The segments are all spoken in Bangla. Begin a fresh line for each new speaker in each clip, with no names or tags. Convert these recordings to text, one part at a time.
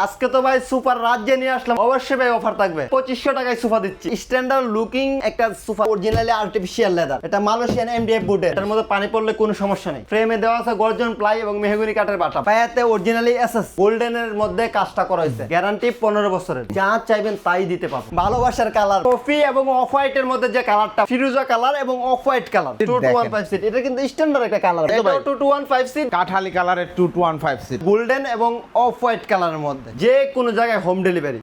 আজকে তো ভাই সুপার রাজ্যে নিয়ে আসলাম। অবশ্যই ভাই অফার থাকবে। পঁচিশশো টাকায় সোফা দিচ্ছি। স্ট্যান্ডার্ড লুকিং একটা সোফা অরিজিনালি আর্টিফিশিয়াল লেদার এটা মালয়েশিয়ান এমডিএফ বুটের এটার মধ্যে পানি পড়লে কোনো সমস্যা নেই। ফ্রেমে দেওয়া আছে গর্জন প্লাই এবং মেহগুনি কাঠের বাটা। পায়াতে অরিজিনালি এসএস গোল্ডেনের মধ্যে কাজটা করা হয়েছে। গ্যারান্টি পনেরো বছরের। যা চাইবেন তাই দিতে পারবেন ভালোবাসার কালার কফি এবং অফ হোয়াইট এর মধ্যে যে কালারটা ফিরুজা কালার এবং off white colour two two one five seat এটা কিন্তু স্ট্যান্ডার্ড একটা colour. Two two one five seat
Kathali কালারের two two one five seat
golden এবং অফ হোয়াইট কালারের মধ্যে। যে কোনো জায়গায় হোম ডেলিভারি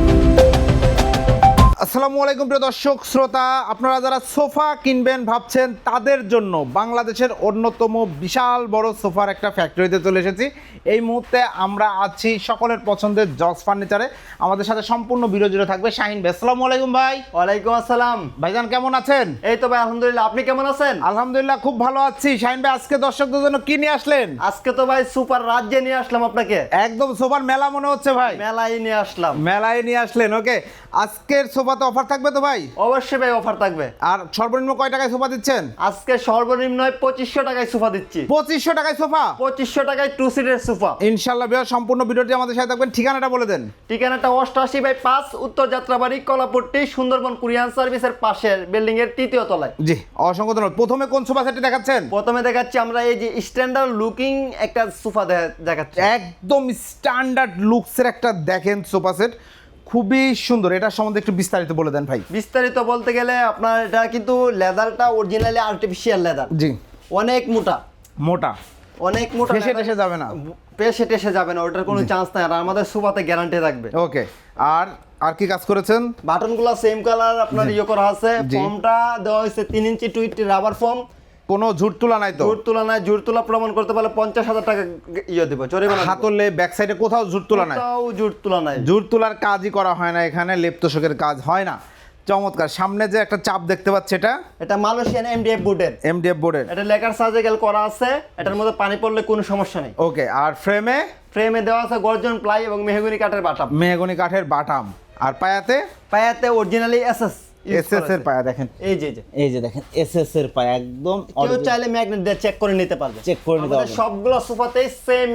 আসসালামু আলাইকুম প্রিয় দর্শক শ্রোতা আপনারা যারা সোফা কিনবেন ভাবছেন তাদের জন্য বাংলাদেশের অন্যতম বিশাল বড় সোফার একটা ফ্যাক্টরিতে চলে এসেছি। এই মুহূর্তে আমরা আছি সকলের পছন্দের জজ ফার্নিচারে। আমাদের সাথে সম্পূর্ণ জুড়ে থাকবে শাহিন ভাই। আসসালামু আলাইকুম ভাই।
ওয়ালাইকুম আসসালাম।
ভাইজান কেমন আছেন?
এই তো ভাই আলহামদুলিল্লাহ। আপনি কেমন আছেন?
আলহামদুলিল্লাহ খুব ভালো আছি। শাহিন ভাই আজকে দর্শকদের জন্য কি নিয়ে আসলেন?
আজকে তো ভাই সুপার রাজ্যে নিয়ে আসলাম আপনাকে।
একদম সোফার মেলা মনে হচ্ছে ভাই।
মেলায় নিয়ে আসলাম।
মেলায় নিয়ে আসলেন ওকে। আজকের সোফাতে অফার থাকবে তো ভাই?
অবশ্যই ভাই অফার থাকবে।
আর সর্বনিম্ন কয় টাকায় সোফা দিচ্ছেন?
আজকে সর্বনিম্ন পঁচিশশো টাকায় সোফা দিচ্ছি।
পঁচিশশো টাকায় সোফা?
পঁচিশশো টাকায় টু সিটের সোফা।
ইনশাল্লাহ বিহার সম্পূর্ণ ভিডিওটি আমাদের সাথে থাকবেন। ঠিকানাটা বলে দেন।
ঠিকানাটা অষ্টআশি বাই পাঁচ উত্তর যাত্রাবাড়ি কলাপট্টি সুন্দরবন কুরিয়ান সার্ভিসের পাশের বিল্ডিং এর তৃতীয় তলায়।
জি অসংখ্য ধন্যবাদ। প্রথমে কোন সোফা সেটটি দেখাচ্ছেন?
প্রথমে দেখাচ্ছি আমরা এই যে স্ট্যান্ডার্ড লুকিং একটা সোফা দেখাচ্ছি।
একদম স্ট্যান্ডার্ড লুকসের একটা দেখেন সোফা সেট। খুবই সুন্দর। এটার সম্বন্ধে একটু বিস্তারিত বলে দেন ভাই।
বিস্তারিত বলতে গেলে আপনার এটা কিন্তু লেদারটা অরিজিনালি আর্টিফিশিয়াল লেদার
জি।
অনেক মোটা।
মোটা।
অনেক মোটা
ফেসে। টেসে যাবে না।
পেশে টেসে যাবে না ওটার কোনো চান্স নাই আর আমাদের সুপাতে গ্যারান্টি থাকবে।
ওকে। আর আর কি কাজ করেছেন?
বাটনগুলো সেম কালার আপনার ইয়ে করা আছে। ফর্মটা দেওয়া হয়েছে তিন ইঞ্চি টুইট রাবার ফর্ম
কোনো ঝুট তুলা নাই তো?
জোর নাই জোর তুলা প্রমাণ করতে পারলে পঞ্চাশ হাজার টাকা ইয়ে দেবো জরিমানা।
হাতলে ব্যাক সাইডে কোথাও ঝুট তুলা নাই?
কোথাও জোর তুলা নাই।
জোর তোলার কাজই করা হয় না এখানে লেপ্তশকের কাজ হয় না। চমৎকার সামনে যে একটা চাপ দেখতে পাচ্ছি এটা?
এটা মালয়েশিয়ান এমডিএফ বুটের
এমডিএফ বোর্ডের
এটা লেকার সার্জিক্যাল করা আছে এটার মধ্যে পানি পড়লে কোনো সমস্যা নেই।
ওকে আর ফ্রেমে
ফ্রেমে দেওয়া আছে গর্জন প্লাই এবং মেহগুনি কাঠের বাটাম।
মেহগনি কাঠের বাটাম। আর পায়াতে?
পায়াতে অরিজিনালি এসএস
এসএস এর পায়া দেখেন।
এই যে এই যে।
দেখেন এসএস এর পায় একদম
কেউ চাইলে ম্যাগনেট দিয়ে চেক করে নিতে পারবে।
Check করে নিতে পারবে।
সবগুলো সোফাতেই সেম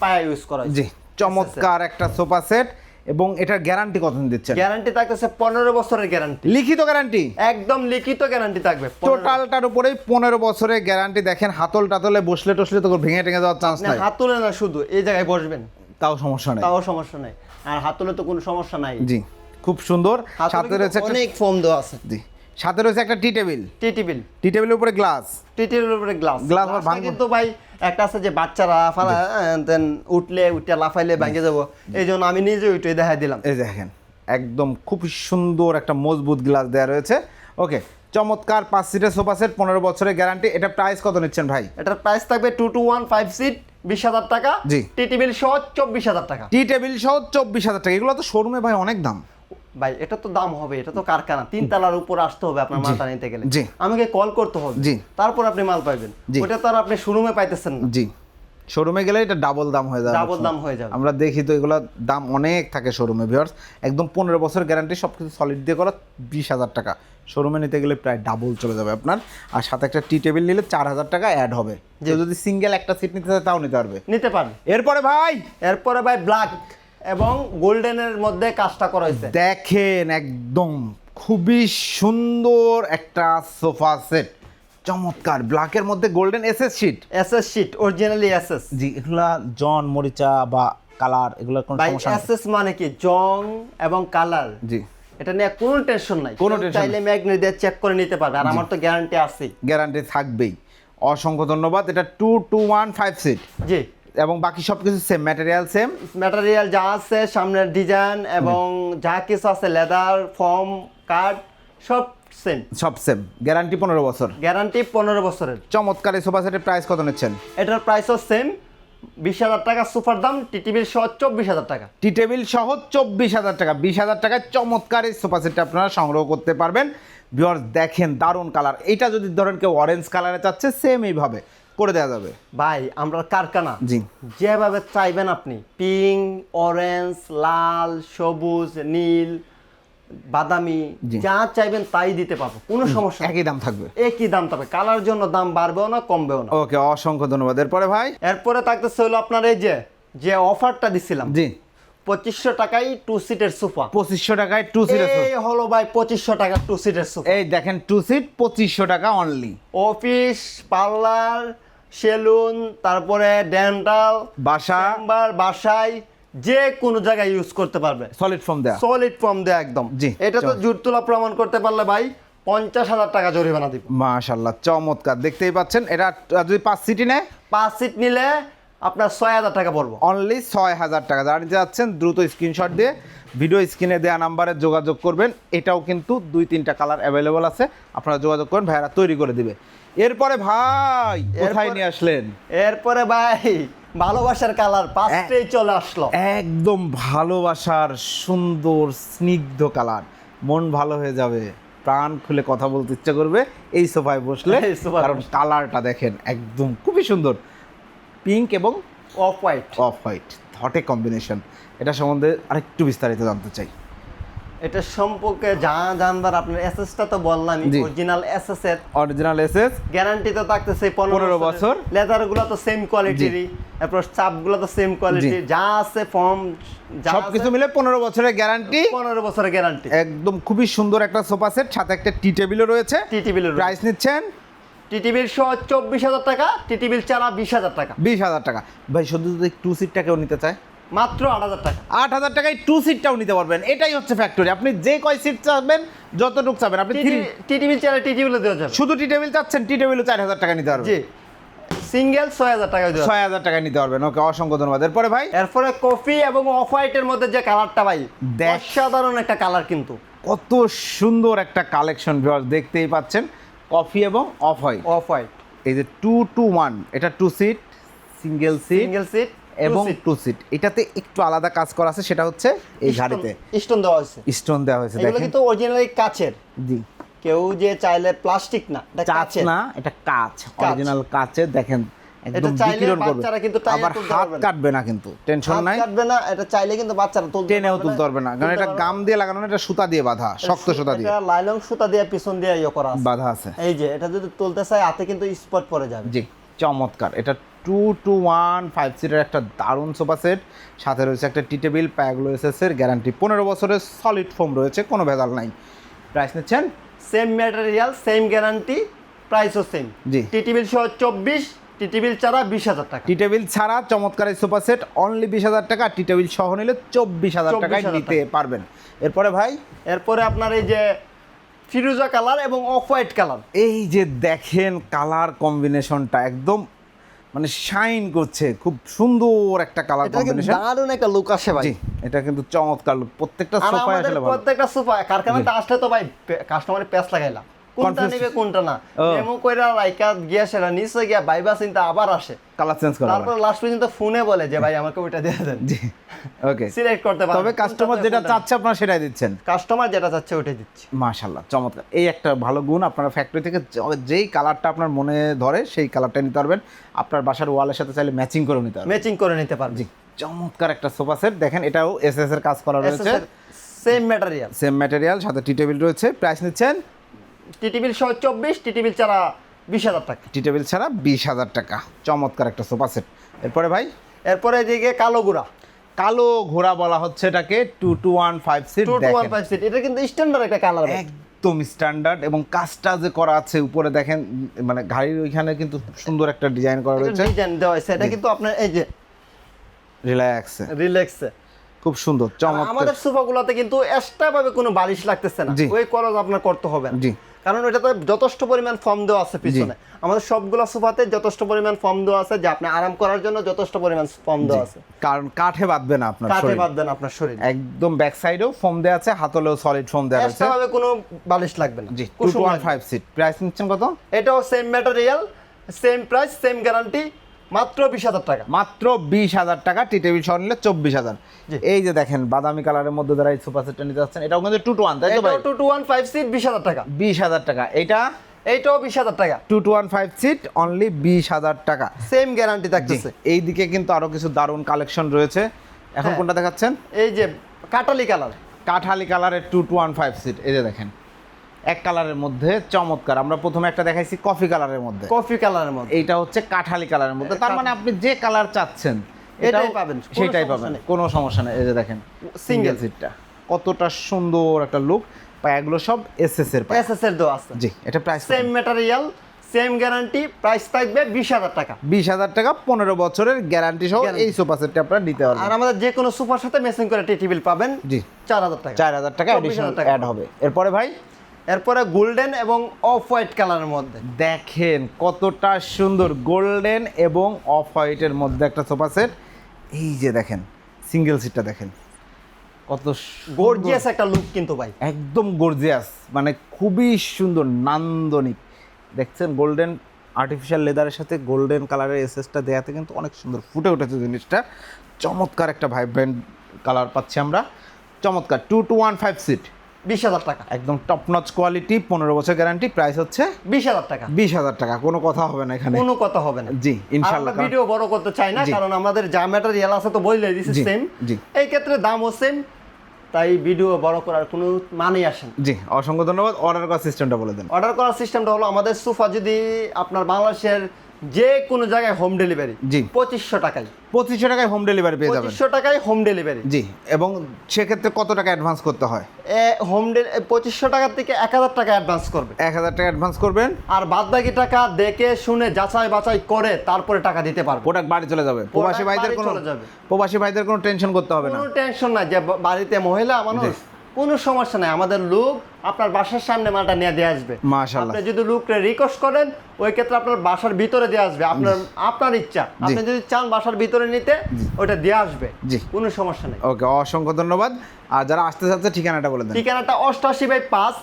পায়া ইউজ করা
জি চমৎকার একটা সোফা সেট এবং এটার গ্যারান্টি কতদিন দিচ্ছেন?
গ্যারান্টি থাকতেছে পনেরো বছরের গ্যারান্টি
লিখিত গ্যারান্টি
একদম লিখিত গ্যারান্টি থাকবে
টোটালটার উপরেই পনেরো বছরের গ্যারান্টি দেখেন হাতল টাতলে বসলে টসলে তো ভেঙে টেঙে যাওয়ার চান্স নাই।
হাত তুলে না শুধু এই জায়গায় বসবেন।
তাও সমস্যা নেই।
তাও সমস্যা নাই। আর হাত তুলে তো কোনো সমস্যা নাই।
জি। খুব সুন্দর। সাথে রয়েছে
অনেক ফোম দেওয়া আছে।
জি। সাথে রয়েছে একটা টি টেবিল।
টি টেবিল।
টি টেবিলের উপরে গ্লাস।
টি টেবিলের উপরে গ্লাস।
আবার ভাঙবো।
কিন্তু ভাই একটা আছে যে বাচ্চারা ফালা দেন উঠলে উঠে লাফাইলে ভেঙে যাব। এই জন্য আমি নিজে উঠে দেখাই দিলাম।
এই দেখেন একদম খুব সুন্দর একটা মজবুত গ্লাস দেওয়া রয়েছে। ওকে চমৎকার পাঁচ সিটের সোফা সেট পনেরো বছরের গ্যারান্টি। এটা প্রাইস কত নিচ্ছেন ভাই?
এটার প্রাইস থাকবে two two one five seat বিশ হাজার টাকা।
জি।
টি টেবিল সহ চব্বিশ হাজার টাকা।
টি টেবিল সহ চব্বিশ হাজার টাকা। এগুলো তো শোরুমে ভাই অনেক দাম।
ভাই এটা তো দাম হবে এটা তো কারখানা। তিন তলার উপর আসতে হবে আপনার মালটা নিতে গেলে।
জি।
আমাকে কল করতে হবে।
জি।
তারপর আপনি মাল পাইবেন। ওটা তো আর আপনি শোরুমে পাইতেছেন না।
জি। শোরুমে গেলে এটা ডাবল দাম হয়ে যাবে
ডাবল দাম হয়ে যাবে।
আমরা দেখি তো এগুলো দাম অনেক থাকে শোরুমে ভিউয়ার্স একদম পনেরো বছর গ্যারান্টি সব কিছু সলিড দিয়ে করা বিশ হাজার টাকা। শোরুমে নিতে গেলে প্রায় ডাবল চলে যাবে আপনার। আর সাথে একটা টি টেবিল নিলে চার হাজার টাকা অ্যাড হবে। যে যদি সিঙ্গেল একটা সিট নিতে চায় তাও নিতে পারবে।
নিতে পারেন
এরপরে ভাই
এরপরে ভাই ব্ল্যাক এবং গোল্ডেনের মধ্যে কাজটা করা হয়েছে
দেখেন একদম খুবই সুন্দর একটা সোফা সেট। চমৎকার ব্ল্যাকের মধ্যে golden SS sheet.
SS sheet originally SS.
জি এগুলা জন মরিচা বা কালার এগুলোর কোনো সমস্যা
এসএস মানে কি? জং এবং কালার।
জি।
এটা নিয়ে কোনো টেনশন নাই।
কোনো tension
চাইলে ম্যাগনেট দিয়ে চেক করে নিতে পারবে আর আমার তো গ্যারান্টি আছে
গ্যারান্টি থাকবেই। অসংখ্য ধন্যবাদ এটা two two one five seat
জি।
এবং বাকি সব কিছু সেম ম্যাটেরিয়াল সেম
ম্যাটেরিয়াল যা আছে সামনের ডিজাইন এবং যা কিছু আছে লেদার ফর্ম কার্ড সব সেম
সব সেম গ্যারান্টি পনেরো বছর।
গ্যারান্টি পনেরো বছরের।
চমৎকার এই সোফা সেটের প্রাইস কত নিচ্ছেন?
এটার প্রাইসও সেম বিশ হাজার টাকা সুপার দাম টিটিভির সহ চব্বিশ হাজার টাকা।
টি টেবিল সহ চব্বিশ হাজার টাকা। বিশ হাজার টাকায় চমৎকার এই সোফা সেটটা আপনারা সংগ্রহ করতে পারবেন। ভিওর দেখেন দারুণ কালার এটা যদি ধরেন কেউ অরেঞ্জ কালারে চাচ্ছে সেম এইভাবে। করে দেওয়া যাবে।
ভাই আমরা কারখানা।
জি।
যেভাবে চাইবেন আপনি পিঙ্ক অরেঞ্জ লাল সবুজ নীল বাদামি যা চাইবেন তাই দিতে পারব কোনো সমস্যা
একই দাম থাকবে।
একই দাম থাকবে কালার জন্য দাম বাড়বেও না কমবেও না।
ওকে অসংখ্য ধন্যবাদ। এরপরে ভাই?
এরপরে থাকতেছে হলো আপনার এই যে যে অফারটা দিছিলাম
জি।
পঁচিশশো টাকায় টু সিটের সোফা
পঁচিশশো টাকায় টু সিটের
এই হলো ভাই পঁচিশশো টাকা টু সিটের সোফা
এই দেখেন টু সিট পঁচিশশো টাকা অনলি
অফিস পার্লার সেলুন তারপরে ডেন্টাল
বাসা।
চেম্বার বাসায় যে কোনো জায়গায় ইউজ করতে পারবে।
সলিড ফর্ম দেয়া।
সলিড ফর্ম দেয়া একদম।
জি,
এটা তো। জুট তোলা প্রমাণ করতে পারলে ভাই পঞ্চাশ হাজার টাকা জরিমানা দিব।
মাশাল্লাহ চমৎকার। দেখতেই পাচ্ছেন এটা যদি পাঁচ সিটি নেয়?
পাঁচ সিট নিলে আপনার ছয় হাজার টাকা পড়ব।
অনলি ছয় হাজার টাকা। যারা নিতে যাচ্ছেন দ্রুত স্ক্রিনশট দিয়ে ভিডিও স্ক্রিনে দেওয়া নাম্বারে যোগাযোগ করবেন। এটাও কিন্তু দুই তিনটা কালার অ্যাভেলেবল আছে। আপনারা যোগাযোগ করবেন ভাইয়ারা তৈরি করে দিবে। এরপরে ভাই কোথায় নিয়ে আসলেন?
এরপরে ভাই ভালোবাসার কালার পাঁচটাই চলে আসলো।
একদম ভালোবাসার সুন্দর স্নিগ্ধ কালার। মন ভালো হয়ে যাবে প্রাণ খুলে কথা বলতে ইচ্ছা করবে এই সোফায় বসলে কারণ কালারটা দেখেন একদম খুবই সুন্দর। পিঙ্ক এবং
অফ হোয়াইট।
অফ হোয়াইট হটে কম্বিনেশন। এটা সম্বন্ধে আরেকটু বিস্তারিত জানতে চাই।
এটা সম্পর্কে যা জানবার আপনার এসএসটা তো বললাম। অরিজিনাল এসএস এর।
অরিজিনাল এসএস
গ্যারান্টি তো থাকতেছে
15
পনেরো
বছর।
লেদারগুলো তো সেম কোয়ালিটিরই তারপর চাপগুলো তো সেম কোয়ালিটি যা আছে ফর্ম
সবকিছু মিলে পনেরো বছরের গ্যারান্টি
পনেরো বছরের গ্যারান্টি
একদম খুবই সুন্দর একটা সোফা সেট সাথে একটা টি টেবিলও রয়েছে।
টিটিবিল
প্রাইস নিচ্ছেন?
টিটিবিল সহ চব্বিশ হাজার টাকা টিটিবিল ছাড়া বিশ হাজার টাকা।
বিশ হাজার টাকা। ভাই শুধু যদি টু সিটটা কেউ নিতে চায়?
মাত্র আট হাজার টাকা।
আট হাজার টাকায় টু সিটটাও নিতে পারবেন। এটাই হচ্ছে ফ্যাক্টরি আপনি যে কয় সিট চাবেন যতটুকু চাবেন আপনি থ্রি
টিটিবিল ছাড়া টিটিবিল দেওয়া যাবে।
শুধু টি টেবিল চাচ্ছেন টি টেবিলও চার হাজার টাকা নিতে পারবেন।
জি। সিঙ্গেল ছয় হাজার টাকা
ছয় হাজার টাকা নিতে পারবেন। ওকে অসংখ্য ধন্যবাদ। এরপরে ভাই?
এরপরে কফি এবং অফ হোয়াইটের মধ্যে যে কালারটা ভাই। অসাধারণ একটা কালার কিন্তু।
কত সুন্দর একটা কালেকশন দেখতেই পাচ্ছেন। কফি এবং অফ হোয়াইট
অফ হোয়াইট
এই যে টু টু ওয়ান এটা two seat single seat
single seat
এবং টু সিট এটাতে একটু আলাদা কাজ করা আছে সেটা হচ্ছে এই ঘাড়িতে।
স্টোন দেওয়া হয়েছে।
স্টোন দেওয়া হয়েছে
এগুলো কিন্তু অরিজিনালি কাচের।
জি।
কেউ যে চাইলে প্লাস্টিক না এটা
কাঁচ না এটা কাঁচ অরিজিনাল কাঁচে দেখেন একদম বিকিরণ করবে।
বাচ্চারা কিন্তু
আবার হাত। কাটবে না কিন্তু টেনশন নাই।
কাটবে না এটা চাইলে কিন্তু বাচ্চারা তুলতে
টেনেও তুলতে পারবে না কারণ এটা গাম দিয়ে লাগানো না এটা সুতা দিয়ে বাঁধা শক্ত সুতা দিয়ে।
এটা লাইলং সুতা দিয়ে পিছন দিয়ে ইয়ে করা আছে।
বাঁধা আছে।
এই যে এটা যদি তুলতে চাই হাতে কিন্তু স্পট পড়ে যাবে।
জি চমৎকার। এটা টু টু ওয়ান ফাইভ সিটের একটা দারুণ সোফা সেট সাথে রয়েছে একটা টি টেবিল প্যাগলো এসএসের গ্যারান্টি পনেরো বছরের সলিড ফোম রয়েছে কোনো ভেজাল নাই। প্রাইস নিচ্ছেন?
সেম ম্যাটেরিয়াল সেম গ্যারান্টি প্রাইসও সেম
জি।
টিটিবিল সহ চব্বিশ টিটিবিল ছাড়া বিশ হাজার টাকা।
টি টেবিল ছাড়া চমৎকার এই সোফা সেট অনলি বিশ হাজার টাকা। টি টেবিল সহ নিলে চব্বিশ হাজার
24,000
টাকায় নিতে পারবেন। এরপরে ভাই?
এরপরে আপনার এই যে ফিরোজা কালার এবং অফ হোয়াইট কালার
এই যে দেখেন কালার কম্বিনেশনটা একদম মানে শাইন করছে খুব সুন্দর একটা কালার
কিন্তু
কম্বিনেশন
দারুণ একটা লুক আসে ভাই।
এটা কিন্তু চমৎকার লুক প্রত্যেকটা
সোফা
আসলে ভালো।
প্রত্যেকটা সোফা কারখানাতে আসলে তো ভাই কাস্টমারের প্যাস লাগাইলা কোনটা নেবে কোনটা না। এমন কইরা গিয়া সেটা নিচে গিয়া বাইবা চিন্তা আবার আসে।
কালার চেঞ্জ করা
তারপর লাস্ট পর্যন্ত ফোনে বলে যে ভাই আমাকে ওইটা দিয়ে দেন।
জি। ওকে
সিলেক্ট করতে
তবে কাস্টমার যেটা চাচ্ছে আপনারা সেটাই দিচ্ছেন।
কাস্টমার যেটা চাচ্ছে ওইটাই দিচ্ছি।
মাশাল্লাহ চমৎকার। এই একটা ভালো গুণ আপনারা ফ্যাক্টরি থেকে যেই কালারটা আপনার মনে ধরে সেই কালারটা নিতে পারবেন। আপনার বাসার ওয়ালের সাথে চাইলে ম্যাচিং করে নিতে পারবেন।
ম্যাচিং করে নিতে পারবে
জি চমৎকার একটা সোফা সেট দেখেন এটাও এস এস এর কাজ করা রয়েছে।
সেম ম্যাটেরিয়াল
সেম ম্যাটেরিয়াল সাথে টি টেবিল রয়েছে। প্রাইস নিচ্ছেন
টিটিবিল সহ চব্বিশ টিটিবিল ছাড়া বিশ হাজার টাকা।
টি ছাড়া বিশ হাজার টাকা। চমৎকার একটা সোফা সেট। এরপরে ভাই?
এরপরে এদিকে কালো গুড়া
কালো ঘোড়া বলা হচ্ছে এটাকে two two one five seat
two two one five seat এটা কিন্তু স্ট্যান্ডার্ড একটা কালার
একদম স্ট্যান্ডার্ড এবং কাজটা যে করা আছে উপরে দেখেন মানে গাড়ির ওইখানে কিন্তু সুন্দর একটা ডিজাইন করা রয়েছে।
ডিজাইন দেওয়া হয়েছে এটা কিন্তু আপনার এই যে
রিল্যাক্সে
রিল্যাক্সে
খুব সুন্দর চমৎকার।
আমাদের সোফাগুলোতে কিন্তু এক্সট্রা ভাবে কোনো বালিশ লাগতেছে না। ওই খরচ আপনার করতে হবে না।
জি।
কারণ ওইটাতে যথেষ্ট পরিমাণ ফর্ম দেওয়া আছে পিছনে। আমাদের সবগুলো সোফাতে যথেষ্ট পরিমাণ ফর্ম দেওয়া আছে যে আপনি আরাম করার জন্য যথেষ্ট পরিমাণ ফর্ম দেওয়া আছে।
কারণ কাঠে বাঁধবে না আপনার কাঠে
বাঁধবে না আপনার শরীর।
একদম ব্যাক সাইডেও ফর্ম দেওয়া আছে হাতলেও সলিড ফর্ম দেওয়া
আছে এভাবে কোনো বালিশ লাগবে না।
জি টু
কুসুম
ওয়ান
লাগবে।
ফাইভ সিট প্রাইস নিচ্ছেন কত?
এটাও same material same price same guarantee মাত্র বিশ হাজার টাকা।
মাত্র বিশ হাজার টাকা টি টেবিল সহ নিলে চব্বিশ হাজার। এই যে দেখেন বাদামি কালারের মধ্যে যারা এই সোফা সেটটা নিতে যাচ্ছেন এটাও কিন্তু টু টু ওয়ান তাই তো ভাই?
Two two one five seat বিশ হাজার টাকা।
বিশ হাজার টাকা। এটা
এইটাও বিশ হাজার টাকা।
Two two one five seat only বিশ হাজার টাকা।
সেম গ্যারান্টি থাকতেছে।
এই দিকে কিন্তু আরও কিছু দারুণ কালেকশন রয়েছে। এখন
হ্যাঁ।
কোনটা দেখাচ্ছেন?
এই যে কাটালি কালার।
কাঠালি কালারের two two one five seat এই যে দেখেন। এক কালারের মধ্যে চমৎকার। আমরা প্রথমে একটা দেখাইছি কফি কালারের মধ্যে।
কফি কালারের মধ্যে।
এইটা হচ্ছে কাঠালি কালারের মধ্যে। তার মানে আপনি যে কালার চাচ্ছেন
এটাই পাবেন,
সেটাই পাবেন। কোনো সমস্যা নেই। এই যে দেখেন সিঙ্গেল। সিটটা কতটা সুন্দর একটা লুক পায়াগুলো সব এসএস এর পায়া।
এসএস এর দেওয়া আছে।
জি এটা price
same material same guarantee price থাকবে বিশ হাজার টাকা।
বিশ হাজার টাকা পনেরো বছরের গ্যারান্টি সহ এই সোফা সেটটা আপনারা নিতে পারবেন।
আর আমাদের যে কোনো সুপার সাথে মেসিং করে টি টেবিল পাবেন
জি।
চার হাজার টাকা।
চার হাজার টাকা
24,000
অ্যাডিশনাল
টাকা।
অ্যাড হবে। এরপরে ভাই
এরপরে গোল্ডেন এবং অফ হোয়াইট কালারের মধ্যে।
দেখেন কতটা সুন্দর গোল্ডেন এবং অফ হোয়াইটের মধ্যে একটা সোফা সেট। এই যে দেখেন সিঙ্গেল সিটটা দেখেন। কত
গর্জিয়াস একটা লুক কিন্তু ভাই।
একদম গর্জিয়াস মানে খুবই সুন্দর নান্দনিক। দেখছেন গোল্ডেন আর্টিফিশিয়াল লেদারের সাথে গোল্ডেন কালারের এসএসটা দেওয়াতে কিন্তু অনেক সুন্দর ফুটে উঠেছে জিনিসটা। চমৎকার একটা ভাইব্রেন্ট কালার পাচ্ছি আমরা। চমৎকার two two one five seat
বিশ হাজার টাকা।
একদম টপ নচ কোয়ালিটি পনেরো বছর গ্যারান্টি প্রাইস হচ্ছে
বিশ হাজার টাকা।
বিশ হাজার টাকা কোনো কথা হবে না এখানে।
কোনো কথা হবে না।
জি ইনশাল্লাহ
ভিডিও বড় করতে চাই না কারণ আমাদের যা ম্যাটেরিয়াল আছে তো বললে
জি,
সেম
জি।
এই ক্ষেত্রে দামও সেম তাই ভিডিও বড় করার কোনো মানেই আসে না।
জি অসংখ্য ধন্যবাদ। অর্ডার করার সিস্টেমটা বলে দেন।
অর্ডার করার সিস্টেমটা হলো আমাদের সোফা যদি আপনার বাংলাদেশের যে কোনো জায়গায় হোম ডেলিভারি
জি।
পঁচিশশো টাকায়।
পঁচিশশো টাকায় হোম ডেলিভারি পেয়ে যাবেন।
পঁচিশশো টাকায় হোম ডেলিভারি
জি এবং সেক্ষেত্রে কত টাকা অ্যাডভান্স করতে হয়?
হোম পঁচিশশো টাকার থেকে এক হাজার টাকা অ্যাডভান্স করবে।
এক হাজার টাকা অ্যাডভান্স করবেন।
আর বাদ বাকি টাকা দেখে শুনে যাচাই বাছাই করে তারপরে টাকা দিতে পারবে।
প্রোডাক্ট বাড়ি চলে যাবে। প্রবাসী ভাইদের কোনো প্রবাসী ভাইদের কোনো টেনশন করতে হবে না।
কোনো টেনশন নাই যে বাড়িতে মহিলা মানুষ কোনো সমস্যা নাই। আমাদের লোক আপনার বাসার সামনে মালটা নিয়ে দিয়ে আসবে। আপনি যদি লোকটা রিকোয়েস্ট করেন ওই ক্ষেত্রে আপনার বাসার ভিতরে দিয়ে আসবে। আপনার আপনার ইচ্ছা। আপনি যদি চান বাসার ভিতরে নিতে ওটা দিয়ে আসবে।
জি।
কোনো সমস্যা নাই।
ওকে অসংখ্য ধন্যবাদ। আর যারা আসতে চাচ্ছে ঠিকানাটা বলে দেন।
ঠিকানাটা অষ্টাশি বাই পাঁচ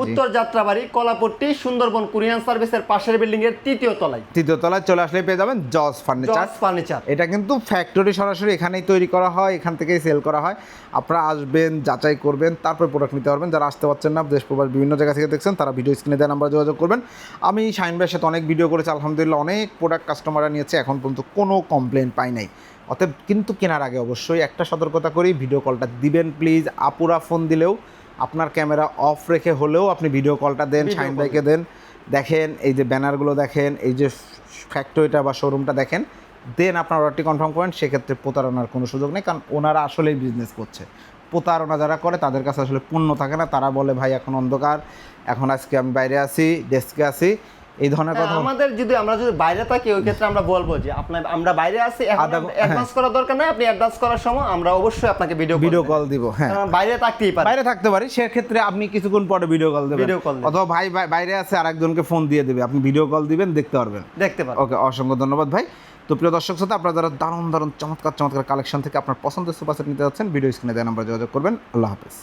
উত্তর যাত্রাবাড়ি কলাপট্টি সুন্দরবন কুরিয়ান সার্ভিসের পাশের বিল্ডিং এর তৃতীয় তলায়।
তৃতীয় তলায় চলে আসলে পেয়ে যাবেন জজ ফার্নিচার।
ফার্নিচার।
এটা কিন্তু ফ্যাক্টরি সরাসরি এখানেই তৈরি করা হয় এখান থেকেই সেল করা হয়। আপনারা আসবেন যাচাই করবেন তারপর প্রোডাক্ট নিতে পারবেন। যারা আসতে পারছেন না দেশ প্রবাস বিভিন্ন জায়গা থেকে দেখছেন তারা ভিডিও স্ক্রিনে দেওয়া নাম্বার যোগাযোগ করবেন। আমি শাইন ভাইয়ের সাথে অনেক ভিডিও করেছি আলহামদুলিল্লাহ অনেক প্রোডাক্ট কাস্টমাররা নিয়েছে এখন পর্যন্ত কোনো কমপ্লেন পাই নাই। অতএব কিন্তু কেনার আগে অবশ্যই একটা সতর্কতা করি ভিডিও কলটা দিবেন প্লিজ আপুরা ফোন দিলেও আপনার ক্যামেরা অফ রেখে হলেও আপনি ভিডিও কলটা দেন শাইন ভাইকে দেন। দেখেন এই যে ব্যানারগুলো দেখেন এই যে ফ্যাক্টরিটা বা শোরুমটা দেখেন দেন আপনার অর্ডারটি কনফার্ম করেন সেক্ষেত্রে প্রতারণার কোনো সুযোগ নেই কারণ ওনারা আসলেই বিজনেস করছে। প্রতারণা যারা করে তাদের কাছে আসলে পূর্ণ থাকে না। তারা বলে ভাই এখন অন্ধকার। এখন আজকে আমি বাইরে আছি ডেস্কে আছি। এই ধরনের কথা
আমাদের যদি আমরা যদি বাইরে থাকি ওই ক্ষেত্রে আমরা বলব যে আপনার আমরা বাইরে আছি অ্যাডভান্স করার দরকার নাই আপনি অ্যাডভান্স করার সময় আমরা অবশ্যই আপনাকে ভিডিও
ভিডিও কল দিব। হ্যাঁ।
বাইরে থাকতেই পারে।
বাইরে থাকতে পারি সেক্ষেত্রে আপনি কিছুক্ষণ পরে ভিডিও কল দেবেন।
ভিডিও কল
অথবা ভাই বাইরে আছে আরেকজনকে ফোন দিয়ে দেবে। আপনি ভিডিও কল দিবেন দেখতে পারবেন।
দেখতে পারেন
ওকে অসংখ্য ধন্যবাদ ভাই। তো প্রিয় দর্শক শ্রোতা আপনারা যারা দারুণ দারুণ চমৎকার চমৎকার কালেকশন থেকে আপনার পছন্দের সুপার সেট নিতে যাচ্ছেন ভিডিও স্ক্রিনে দেওয়া নাম্বার যোগাযোগ করবেন। আল্লাহ হাফেজ।